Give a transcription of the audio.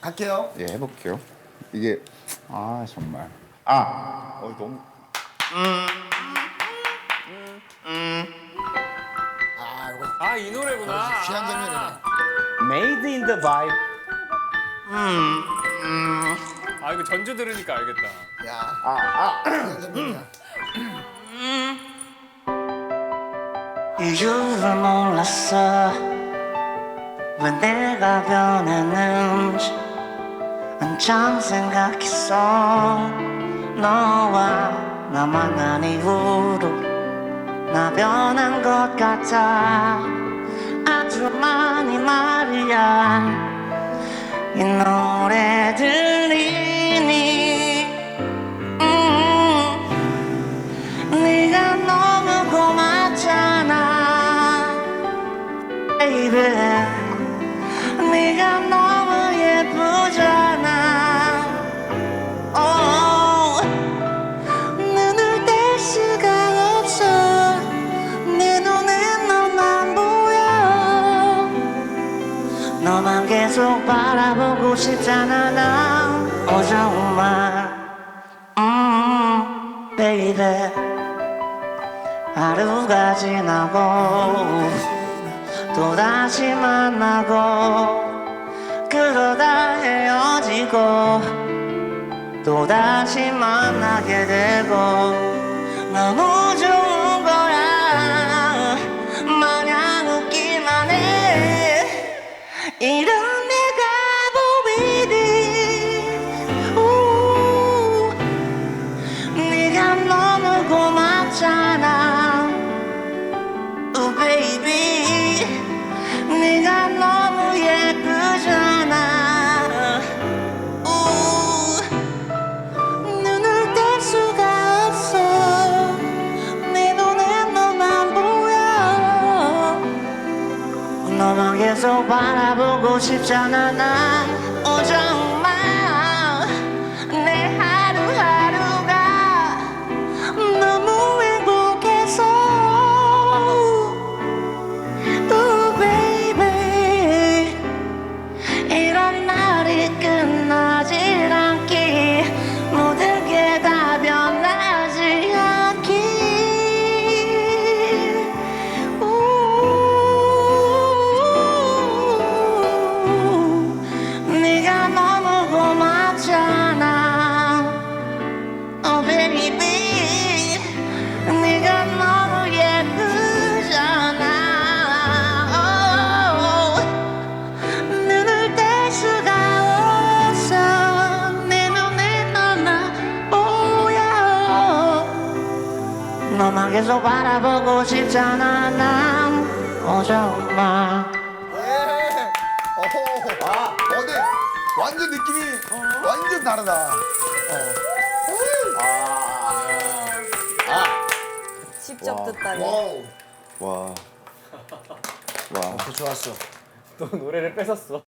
갈게요. 예, 해볼게요. 이게 아 정말 아 어, 너무 아, 이거 아 이 노래구나. 귀한 장면이네. Made in the vibe. 아 이거 전주 들으니까 알겠다. 야, 아, 아. 귀한 장면이야. 이유를 몰랐어 왜 내가 변했는지 한참 생각했어. 너와 나 만 난 이후로 나 변한 것 같아. 아주 많이 말이야. 이 노래 들리니? 음. 네가 너무 고맙잖아 baby 싶잖아 난 어, 정말. 음, baby. 하루가 지나고 또다시 만나고 그러다 헤어지고 또다시 만나게 되고 너무 좋은 거야. 마냥 웃기만 해. 이런 계속 바라보고 싶잖아 난. 어, 정 너만 계속 바라보고 싶잖아 난 어, 정말 예. 어허. 아, 어, 근데 완전 느낌이 완전 다르다. 직접 듣다니. 와우. 와. 와. 좋았어. 또 노래를 뺏었어.